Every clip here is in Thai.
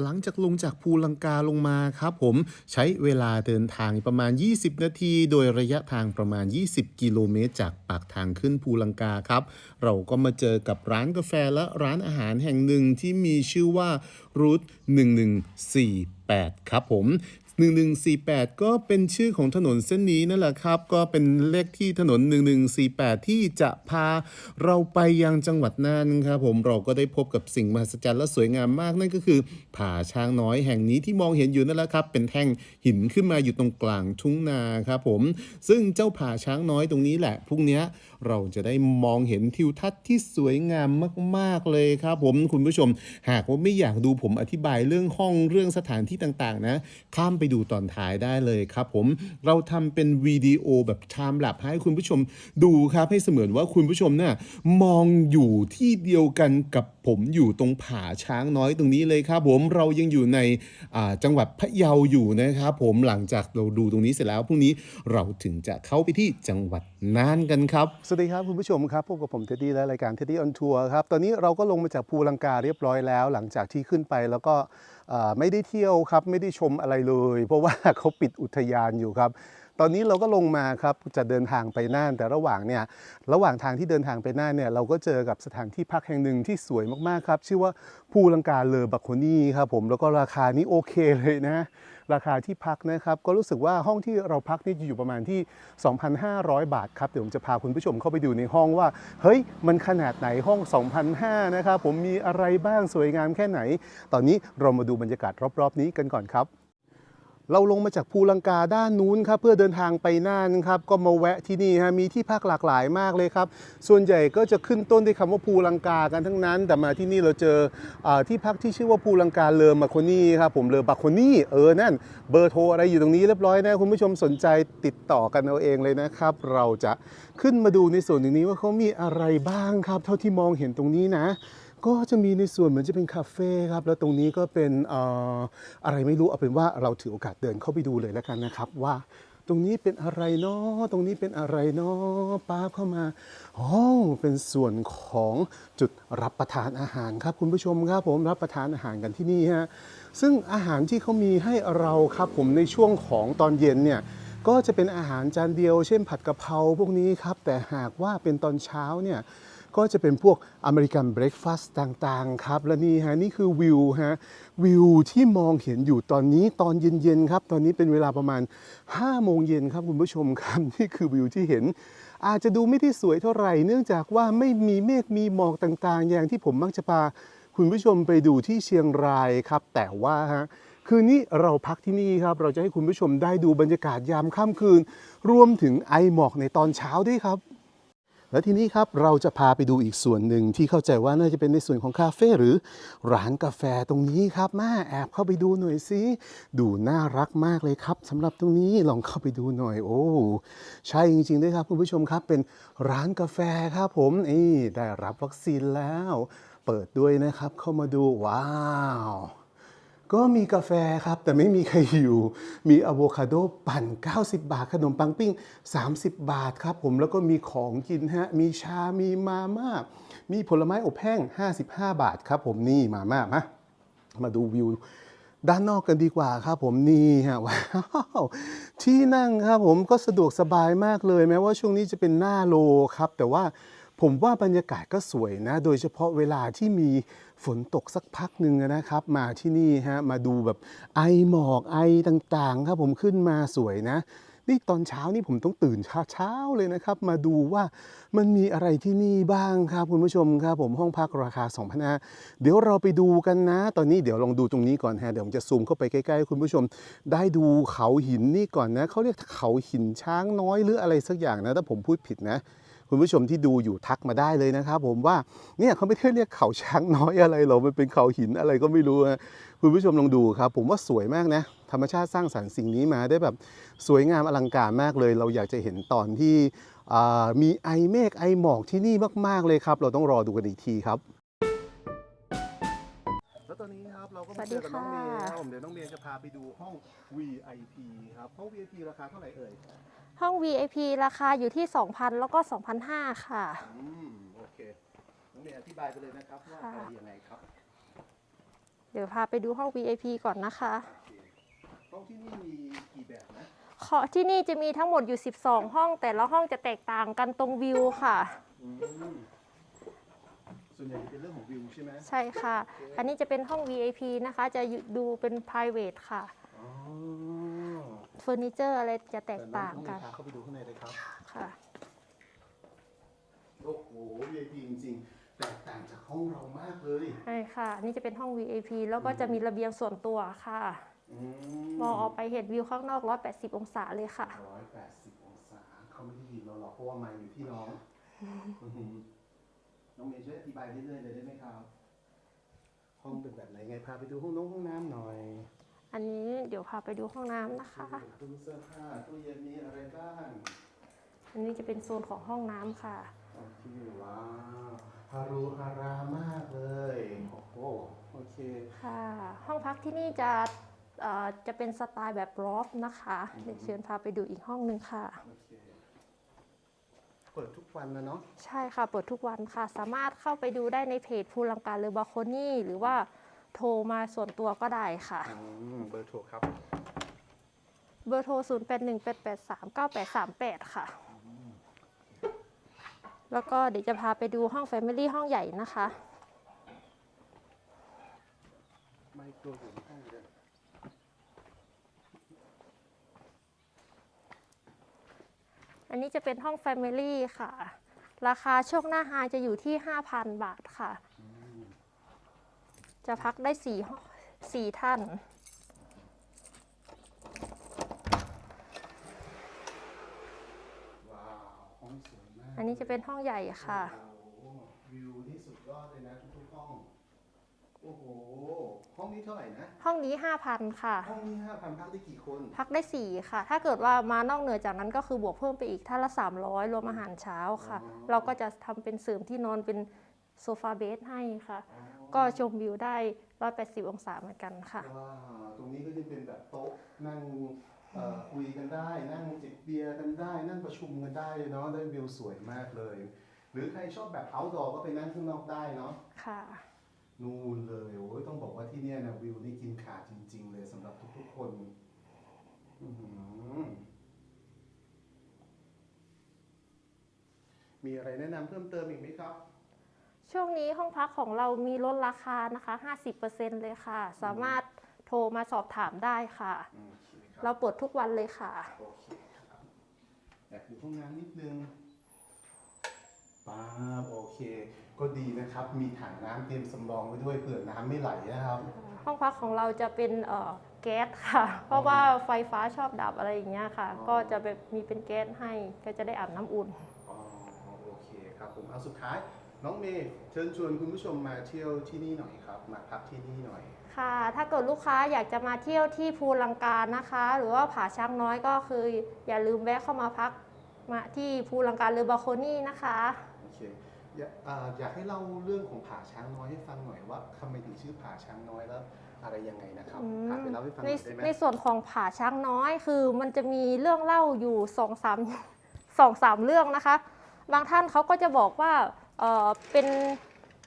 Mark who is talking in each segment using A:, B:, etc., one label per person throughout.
A: หลังจากลงจากภูลังกาลงมาครับผมใช้เวลาเดินทางประมาณ 20 นาที โดยระยะทางประมาณ 20 กิโลเมตร จากปากทางขึ้นภูลังกาครับเราก็มาเจอกับร้านกาแฟและร้านอาหารแห่งหนึ่งที่มีชื่อว่ารูท1148 ครับผม 1148 ก็เป็นชื่อของถนนเส้นนี้นั่นแหละครับ ก็เป็นเลขที่ถนน 1148 ที่จะพาเราไปยังจังหวัดน่านครับผมเราก็ได้พบกับสิ่งมหัศจรรย์และสวยงามมากนั่นก็คือผาช้างน้อยแห่งนี้ที่มองเห็นอยู่นั่นแหละครับ เป็นแท่งหินขึ้นมาอยู่ตรงกลางทุ่งนาครับผม ซึ่งเจ้าผาช้างน้อยตรงนี้แหละพรุ่งนี้ เราจะได้มองเห็นทิวทัศน์ที่สวยงามมาก ๆ เลยครับผมคุณผู้ชม หากว่าไม่อยากดูผมอธิบายเรื่องห้องเรื่องสถานที่ต่าง ๆ นะ ข้ามไปดูตอนท้ายได้เลยครับผมเราทำเป็นวิดีโอแบบไทม์แลปให้คุณผู้ชมดูครับให้เสมือนว่าคุณผู้ชมน่ะมองอยู่ที่เดียวกันกับผมอยู่ตรงผาช้างน้อยตรงนี้เลยครับผมเรายังอยู่ในจังหวัดพะเยาอยู่นะครับผมหลังจากเราดูตรงนี้เสร็จแล้วพรุ่งนี้เราถึงจะเข้าไปที่จังหวัดน่านกันครับสวัสดีครับคุณผู้ชมครับพบกับผมเท็ดดี้และรายการเท็ดดี้ออนทัวร์ครับตอนนี้เราก็ลงมาจากภูลังกาเรียบร้อยแล้ว หลังจากที่ขึ้นไปแล้วก็ไม่ได้เที่ยวครับไม่ได้ชมอะไรเลย เพราะว่าเขาปิดอุทยานอยู่ครับ ตอนนี้เราก็ลงมาครับจะเดินทางไปน่าน แต่ระหว่างเนี่ยระหว่างทางที่เดินทางไปน่านเนี่ยเราก็เจอกับสถานที่พักแห่งหนึ่งที่สวยมากๆครับชื่อว่าภูลังกาเลอบักโคนี่ครับผมแล้วก็ราคานี้โอเคเลยนะ ราคาที่พักนะครับ ก็รู้สึกว่าห้องที่เราพักนี่จะอยู่ประมาณที่ 2,500 บาทครับ เดี๋ยวผมจะพาคุณผู้ชมเข้าไปดูในห้องว่า เฮ้ย มันขนาดไหนห้อง 2,500นะครับ ผมมีอะไรบ้างสวยงามแค่ไหน ตอนนี้เรามาดูบรรยากาศรอบๆ นี้กันก่อนครับ เราลงมาจากภูลังกาด้านนู้นครับเพื่อเดินทางไปน่านครับก็มาแวะที่นี่ฮะมีที่พักหลากหลายมากเลยครับ ส่วนใหญ่ก็จะขึ้นต้นด้วยคำว่าภูลังกากันทั้งนั้น แต่มาที่นี่เราเจออที่พักที่ชื่อว่าภูลังกาเลอมาโคนี่ครับผมเลอบักโคนี่เออนั่นเบอร์โทรอะไรอยู่ตรงนี้เรียบร้อยนะคุณผู้ชมสนใจติดต่อกันเอาเองเลยนะครับ เราจะขึ้นมาดูในส่วนตรงนี้ว่าเขามีอะไรบ้างครับ เท่าที่มองเห็นตรงนี้นะ ก็จะมีในส่วนเหมือนจะเป็นคาเฟ่ครับ แล้วตรงนี้ก็เป็นเอ่ออะไรไม่รู้เอาเป็นว่าเราถือโอกาสเดินเข้าไปดูเลยแล้วกันนะครับ ว่าตรงนี้เป็นอะไรเนาะตรงนี้เป็นอะไรเนาะป้าบเข้ามาอ๋อเป็นส่วนของจุดรับประทานอาหารครับ คุณผู้ชมครับผมรับประทานอาหารกันที่นี่ฮะซึ่งอาหารที่เขามีให้เราครับผมในช่วงของตอนเย็นเนี่ย ก็จะเป็นอาหารจานเดียว เช่นผัดกะเพราพวกนี้ครับ แต่หากว่าเป็นตอนเช้าเนี่ย ก็จะเป็นพวกอเมริกันเบรคฟาสต์ต่างๆครับ และนี่ฮะนี่คือวิวฮะวิวที่มองเห็นอยู่ตอนนี้ตอนเย็นๆครับ ตอนนี้เป็นเวลาประมาณ5โมงเย็นครับคุณผู้ชมครับนี่คือวิวที่เห็น อาจจะดูไม่ได้สวยเท่าไหร่ เนื่องจากว่าไม่มีเมฆมีหมอกต่างๆ อย่างที่ผมมักจะพาคุณผู้ชมไปดูที่เชียงรายครับ แต่ว่าฮะคืนนี้เราพักที่นี่ครับ เราจะให้คุณผู้ชมได้ดูบรรยากาศยามค่ำคืน รวมถึงไอหมอกในตอนเช้าด้วยครับ และทีนี้ครับเราจะพาไปดูอีกส่วนหนึ่งที่เข้าใจว่าน่าจะเป็นในส่วนของคาเฟ่หรือร้านกาแฟตรงนี้ครับมาแอบเข้าไปดูหน่อยสิดูน่ารักมากเลยครับสำหรับตรงนี้ลองเข้าไปดูหน่อย โอ้ใช่จริงๆด้วยครับคุณผู้ชมครับเป็นร้านกาแฟครับผมนี่ได้รับวัคซีนแล้ว เปิดด้วยนะครับเข้ามาดูว้าว ก็มีกาแฟครับ แต่ไม่มีใครอยู่ มีอะโวคาโดปั่น 90 บาท ขนมปังปิ้ง 30 บาทครับผมแล้วก็มีของกินฮะ มีชา มีมาม่า มีผลไม้อบแห้ง 55 บาทครับผมนี่มาม่ามามาดูวิวด้านนอกกันดีกว่าครับผมนี่ฮะว้าวที่นั่งครับผมก็สะดวกสบายมากเลย แม้ว่าช่วงนี้จะเป็นหน้าโลครับ แต่ว่า ผมว่าบรรยากาศก็สวยนะ โดยเฉพาะเวลาที่มีฝนตกสักพักหนึ่งนะครับ มาที่นี่ฮะมาดูแบบไอหมอกไอต่างๆ ครับผมขึ้นมาสวยนะนี่ตอนเช้านี่ผมต้องตื่นเช้าๆเลยนะครับ มาดูว่ามันมีอะไรที่นี่บ้างครับคุณผู้ชมครับ ผมห้องพักราคา2 0 0 0เดี๋ยวเราไปดูกันนะ ตอนนี้เดี๋ยวลองดูตรงนี้ก่อนฮะเดี๋ยวผมจะซูมเข้าไปใกล้ๆคุณผู้ชม ได้ดูเขาหินนี่ก่อนนะเขาเรียกเขาหินช้างน้อยหรืออะไรสักอย่างนะถ้าผมพูดผิดนะ คุณผู้ชมที่ดูอยู่ทักมาได้เลยนะครับ ผมว่าเนี่ยเขาไม่ได้เรียกเขาช้างน้อยอะไรหรอกมันเป็นเขาหินอะไรก็ไม่รู้นะคุณผู้ชมลองดูครับ ผมว่าสวยมากนะ ธรรมชาติสร้างสรรค์สิ่งนี้มาได้แบบสวยงามอลังการมากเลย เราอยากจะเห็นตอนที่มีไอเมฆไอหมอกที่นี่มากๆเลยครับ เราต้องรอดูกันอีกทีครับ ก็มาเจอกับน้องเมย์นะครับผมเดี๋ยวน้องเมย์จะพาไปดูห้อง VIP ครับห้อง VIP ราคาเท่าไหร่เอ่ย
B: ห้อง VIP ราคาอยู่ที่ 2,000 แล้วก็ 2,500 ค่ะ
A: อืมโอเคน้องเมย์อธิบายไปเลยนะครับว่า
B: ค่ะ
A: อะไรยังไงครับ
B: เดี๋ยวพาไปดูห้อง VIP ก่อนนะคะ
A: ห้องที่นี่มีกี่แบบนะ
B: ขอที่นี่จะมีทั้งหมดอยู่ 12 ห้อง แต่ละห้องจะแตกต่างกันตรงวิวค่ะ
A: อืม ส่วนใหญ่จะเป็นเรื่องของวิวใช่ไหม
B: ใช่ค่ะ อันนี้จะเป็นห้อง VIP นะคะ จะอยู่ดูเป็น private ค่ะ
A: อ๋อ
B: เฟอร์นิเจอร์อะไรจะแตกต่างกัน
A: พาเข้าไปดูข้างในเลยครับ
B: ค่ะ
A: โอ้โห VIP จริงๆ แตกต่างจากห้องเรามากเลย
B: ใช่ค่ะ อันนี้จะเป็นห้อง VIP แล้วก็จะมีระเบียงส่วนตัวค่ะ
A: อื
B: มองออกไปเห็นวิวข้างนอก 180 องศาเลยค่ะ
A: ร้อยแปดสิบองศา เขาไม่ได้ยินเราหรอกเพราะว่าไมค์อยู่ที่น้องอื้อหือ น้องเมย์ช่วยอธิบายเรื่อยๆเลยได้ไหมครับ ห้องเป็นแบบไหนไงพาไปดูห้องน้องห้องน้ำหน่อย
B: อันนี้เดี๋ยวพาไปดูห้องน้ำนะคะ
A: ตู้เสื้อผ้าตู้เย็นมีอะไรบ้าง
B: อันนี้จะเป็นโซนของห้องน้ำค่ะ
A: โอเคว้าวฮารุฮารามากเลยโอ้โหโอเค
B: ค่ะ ห้องพักที่นี่จะเอ่อจะเป็นสไตล์แบบรอฟนะคะเดี๋ยวเชิญพาไปดูอีกห้องหนึ่งค่ะ
A: โอเค เปิดทุกวันนะเนาะ
B: ใช่ค่ะ เปิดทุกวันค่ะ สามารถเข้าไปดูได้ในเพจภูลังกาหรือบาโคนี่หรือว่าโทรมาส่วนตัวก็ได้ค่ะ
A: อืมเบอร์โทรครับ
B: เบอร์โทร 0 8 1 8 8 3 9 8 3 8 ค่ะ แล้วก็เดี๋ยวจะพาไปดูห้อง Family ห้องใหญ่นะคะ
A: ไม่กลัวอยู่ในห้องเลย
B: อันนี้จะเป็นห้อง Family ค่ะ ราคาช่วงหน้าไฮจะอยู่ที่ 5,000 บาทค่ะ จะพักได้4ห้องสี่ท่าน
A: ว้าวห้องสวยมาก
B: อันนี้จะเป็นห้องใหญ่ค่ะ
A: โอ้โหวิวนี่สุดยอดเลยนะทุกๆห้อง โอ้โห ห้องนี้เท่าไหร่นะ
B: ห้องนี้5,000ค่ะ
A: ห้องนี้ห้าพันพักได้กี่คน
B: พักได้ 4 ค่ะ ถ้าเกิดว่ามานอกเหนือจากนั้นก็คือบวกเพิ่มไปอีกท่านละ 300 รวมอาหารเช้าค่ะเราก็จะทำเป็นเสริมที่นอนเป็นโซฟาเบสให้ค่ะก็ชมวิวได้ 180 องศาเหมือนกันค่ะ
A: ว้าวตรงนี้ก็จะเป็นแบบโต๊ะนั่งเอ่อคุยกันได้ นั่งจิบเบียร์กันได้ นั่งประชุมกันได้เลยเนาะ ได้วิวสวยมากเลย หรือใครชอบแบบ outdoor ก็ไปนั่งข้างนอกได้เนาะ
B: ค่ะ
A: นู่นเลยโอ้ยต้องบอกว่าที่เนี่ยนะวิวนี่กินขาดจริง ๆ เลยสำหรับทุกๆคนอื้อหือมีอะไรแนะนำเพิ่มเติมอีกไหมครับ
B: ช่วงนี้ห้องพักของเรามีลดราคานะคะ 50%เลยค่ะ สามารถโทรมาสอบถามได้ค่ะ
A: โอเคค
B: เรา
A: รับ
B: เปิดทุกวันเลยค่ะ
A: โอเคครับอยากดูห้องน้ำนิดนึงป๊าบโอเค ก็ดีนะครับ มีถังน้ำเตรียมสำรองไว้ด้วยเผื่อน้ำไม่ไหลนะครับ
B: ห้องพักของเราจะเป็นเอ่อแก๊สค่ะ เพราะว่าไฟฟ้าชอบดับอะไรอย่างเงี้ยค่ะ
A: อ๋อ
B: ก็จะแบบมีเป็นแก๊สให้ก็จะได้อาบน้ำอุ่น
A: อ๋อโอเคครับผมเอาสุดท้าย น้องเมย์เชิญชวนคุณผู้ชมมาเที่ยวที่นี่หน่อยครับ มาพักที่นี่หน่อย
B: ค่ะ ถ้าเกิดลูกค้าอยากจะมาเที่ยวที่ภูลังกานะคะ หรือว่าผาช้างน้อยก็คือ อย่าลืมแวะเข้ามาพักมาที่ภูลังกาหรือบาโคนี่นะคะ
A: โอเค อยากอ่าอยากให้เล่าเรื่องของผาช้างน้อยให้ฟังหน่อยว่าทำไมถึงชื่อผาช้างน้อยแล้ว อะไรยังไงนะครับ
B: อืม
A: พาไปเล่าให้ฟังห
B: ใน
A: น่อยได้ไหม
B: ในส่วนของผาช้างน้อยคือมันจะมีเรื่องเล่าอยู่สองสาม สองสามเรื่องนะคะ บางท่านเขาก็จะบอกว่าเออเป็น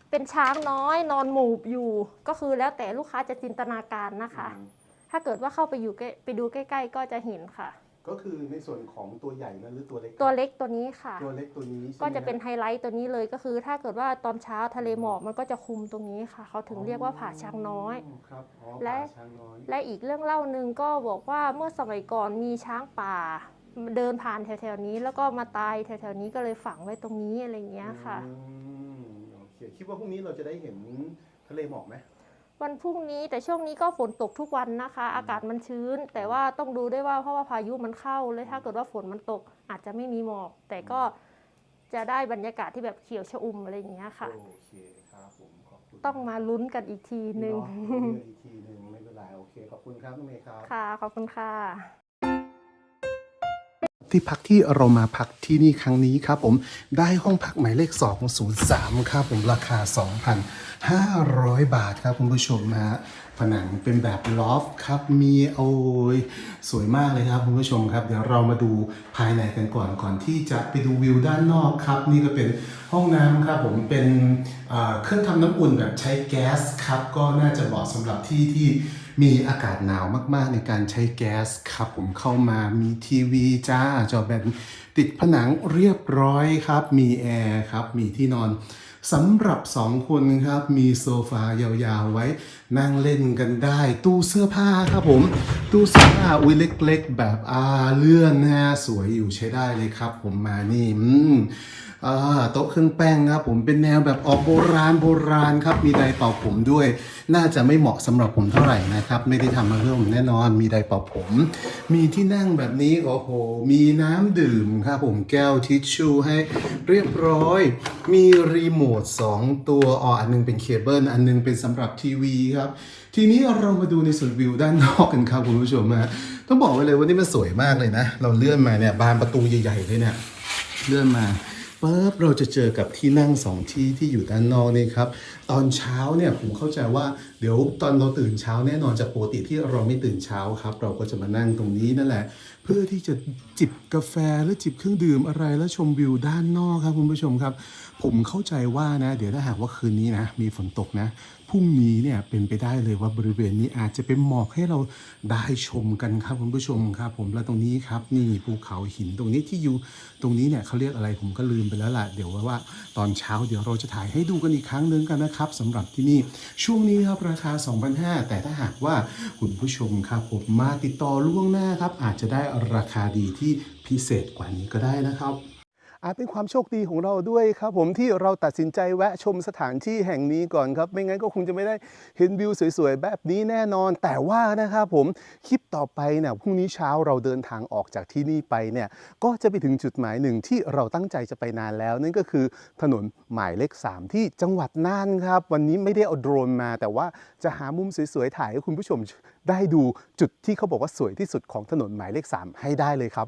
B: เป็นช้างน้อยนอนหมูบอยู่ ก็คือแล้วแต่ลูกค้าจะจินตนาการนะคะ
A: อืม
B: ถ้าเกิดว่าเข้าไปอยู่ใกล้ไปดูใกล้ ๆ ก็จะเห็นค่ะ
A: ก็คือในส่วนของตัวใหญ่นะหรือตัวเล็ก
B: ตัวเล็กตัวนี้ค่ะ
A: ตัวเล็กตัวนี้ใช่ไหม
B: ก็จะเป็นไฮไลท์ตัวนี้เลยก็คือ ถ้าเกิดว่าตอนเช้าทะเลหมอกมันก็จะคุมตรงนี้ค่ะ เขาถึงเรียกว่าผาช้างน้อย
A: ครับอ๋อ
B: และ
A: ผาช้างน้อย
B: และอีกเรื่องเล่าหนึ่งก็บอกว่าเมื่อสมัยก่อนมีช้างป่า เดินผ่านแถวๆนี้ แล้วก็มาตายแถวๆนี้ก็เลยฝังไว้ตรงนี้อะไรอย่างเงี้ยค่ะ
A: อืมโอเคคิดว่าพรุ่งนี้เราจะได้เห็นทะเลหมอกไหม
B: วันพรุ่งนี้แต่ช่วงนี้ก็ฝนตกทุกวันนะคะ อากาศมันชื้น แต่ว่าต้องดูด้วยว่าเพราะว่าพายุมันเข้าเลยถ้าเกิดว่าฝนมันตกอาจจะไม่มีหมอก แต่ก็จะได้บรรยากาศที่แบบเขียวชอุ่มอะไรอย่างเงี้ยค่ะ
A: โอเคครับผมขอบคุณ
B: ต้องมาลุ้นกันอีกทีหนึ่ง
A: เนาะเลือกอีกทีหนึ่งไม่เป็นไรโอเคขอบคุณครับน้องเมย์ครับ
B: ค่ะ ขอบคุณค่ะ
A: ที่พักที่เรามาพักที่นี่ครั้งนี้ครับผมได้ห้องพักหมายเลข 203 ครับผมราคา 2,500 บาทครับคุณผู้ชมนะฮะผนังเป็นแบบลอฟครับมีโอ้ยสวยมากเลยครับคุณผู้ชมครับ เดี๋ยวเรามาดูภายในกันก่อนก่อนที่จะไปดูวิวด้านนอกครับ นี่ก็เป็นห้องน้ำครับผมเป็นเอ่อเครื่องทำน้ำอุ่นแบบใช้แก๊สครับ ก็น่าจะเหมาะสำหรับที่ที่ มีอากาศหนาวมากๆในการใช้แก๊สครับผมเข้ามามีทีวีจ้าจอแบนติดผนังเรียบร้อยครับ มีแอร์ครับมีที่นอนสำหรับสองคนครับ มีโซฟายาวๆไว้ นั่งเล่นกันได้ ตู้เสื้อผ้าครับผม ตู้เสื้อผ้าอุ้ยเล็ก ๆ แบบอาเลื่อนนะฮะสวยอยู่ใช้ได้เลยครับ ผมมานี่อืม อ่าโต๊ะเครื่องแป้งครับผมเป็นแนวแบบออกโบราณโบราณครับมีไดร์เป่าผมด้วย น่าจะไม่เหมาะสำหรับผมเท่าไหร่นะครับ ไม่ได้ทำมาเพื่อผมแน่นอน มีไดร์เป่าผม มีที่นั่งแบบนี้โอ้โห มีน้ำดื่มครับผมแก้วทิชชู่ให้เรียบร้อย มีรีโมท 2 ตัวอ๋ออันหนึงเป็นเคเบิลอันหนึงเป็นสำหรับทีวีครับทีนี้เรามาดูในส่วนวิวด้านนอกกันครับคุณผู้ชมฮะต้องบอกไว้เลยว่านี่มันสวยมากเลยนะ เราเลื่อนมาเนี่ยบานประตูใหญ่ๆเลยเนี่ยเลื่อนมา ปุ๊บเราจะเจอกับที่นั่งสองที่ที่อยู่ด้านนอกนี่ครับ ตอนเช้าเนี่ยผมเข้าใจว่า ดี๋ยวตอนเราตื่นเช้าแน่นอนจากปกติที่เราไม่ตื่นเช้าครับ เราก็จะมานั่งตรงนี้นั่นแหละ เพื่อที่จะจิบกาแฟหรือจิบเครื่องดื่มอะไรแล้วชมวิวด้านนอกครับคุณผู้ชมครับ ผมเข้าใจว่านะ เดี๋ยวถ้าหากว่าคืนนี้นะ มีฝนตกนะพรุ่งนี้เนี่ยเป็นไปได้เลยว่าบริเวณนี้อาจจะเป็นหมอกให้เราได้ชมกันครับคุณผู้ชมครับ ผมและตรงนี้ครับนี่ภูเขาหินตรงนี้ที่อยู่ตรงนี้เนี่ยเขาเรียกอะไรผมก็ลืมไปแล้วล่ะเดี๋ยวว่าวาตอนเช้าเดี๋ยวเราจะถ่ายให้ดูกันอีกครั้งหนึงกันนะครับสำหรับที่นี่ช่วงนี้ครับราคา 2,500 แต่ถ้าหากว่าคุณผู้ชมครับผมมาติดต่อล่วงหน้าครับอาจจะได้ราคาดีที่พิเศษกว่านี้ก็ได้นะครับ อาจเป็นความโชคดีของเราด้วยครับผมที่เราตัดสินใจแวะชมสถานที่แห่งนี้ก่อนครับ ไม่งั้นก็คงจะไม่ได้เห็นวิวสวยๆ แบบนี้แน่นอน แต่ว่านะครับผมคลิปต่อไปเนี่ยพรุ่งนี้เช้าเราเดินทางออกจากที่นี่ไปเนี่ยก็จะไปถึงจุดหมายหนึ่งที่เราตั้งใจจะไปนานแล้ว นั่นก็คือถนนหมายเลข 3 ที่จังหวัดน่านครับ วันนี้ไม่ได้เอาโดรนมา แต่ว่าจะหามุมสวยๆถ่ายให้คุณผู้ชมได้ดูจุดที่เขาบอกว่าสวยที่สุดของถนนหมายเลข 3 ให้ได้เลยครับ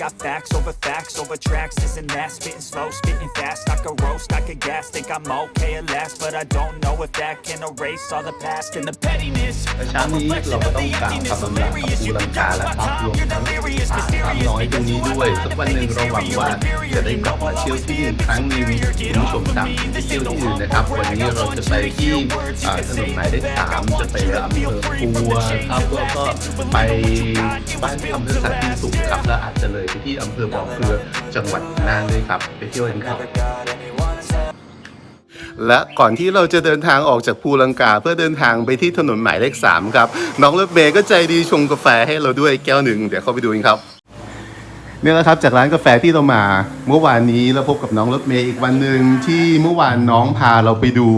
C: got facts over facts over tracks, this and that Spitting slow, spitting fast, I could roast, I could gas Think I'm okay at last, but I don't know if that can erase all the past And the pettiness,
D: และเช้านี้เราก็ต้องกล่าวคำบำลากับภูลังกาและครับรวมทั้งอ่าสามน้อยตรงนี้ด้วย สักวันหนึ่งเราหวังว่าจะได้กลับมาเที่ยวที่นี่อีกครั้งหนึ่งคุณผู้ชมตามที่เที่ยวที่อื่นนะครับ วันนี้เราจะไปที่อ่าถนนหมายเลขสามจะไปอำเภอปัวครับแล้วก็ไปบ้านอำเภอสันติสุขครับแล้วอาจจะเลยไปที่อำเภอบ่อเกลือจังหวัดน่านด้วยครับไปเที่ยวกันครับ
A: และก่อนที่เราจะเดินทางออกจากภูลังกาเพื่อเดินทางไปที่ถนนหมายเลข3ครับน้องรถเมย์ก็ใจดีชงกาแฟให้เราด้วยแก้วหนึ่งเดี๋ยวเข้าไปดูกันครับ เนี่ยแหละครับจากร้านกาแฟที่เรามาเมื่อวานนี้เราพบกับน้องรถเมย์อีกวันหนึ่งที่เมื่อวานน้องพาเราไปดู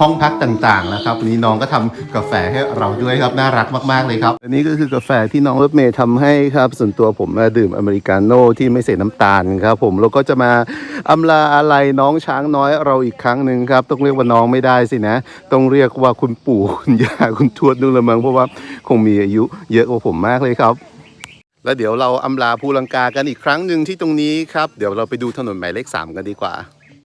A: ห้องพักต่างๆนะครับวันนี้น้องก็ทำกาแฟให้เราด้วยครับน่ารักมากๆเลยครับอันนี้ก็คือกาแฟที่น้องรถเมย์ทำให้ครับส่วนตัวผมมาดื่มอเมริกาโน่ที่ไม่ใส่น้ำตาลครับผมแล้วก็จะมาอำลาอะไรน้องช้างน้อยเราอีกครั้งหนึ่งครับต้องเรียกว่าน้องไม่ได้สินะ ต้องเรียกว่าคุณปู่คุณย่าคุณทวดนู่นละมั้งเพราะว่าคงมีอายุเยอะกว่าผมมากเลยครับ แล้วเดี๋ยวเราอำลาภูลังกากันอีกครั้งหนึ่งที่ตรงนี้ครับ เดี๋ยวเราไปดูถนนหมายเลข 3 กันดีกว่า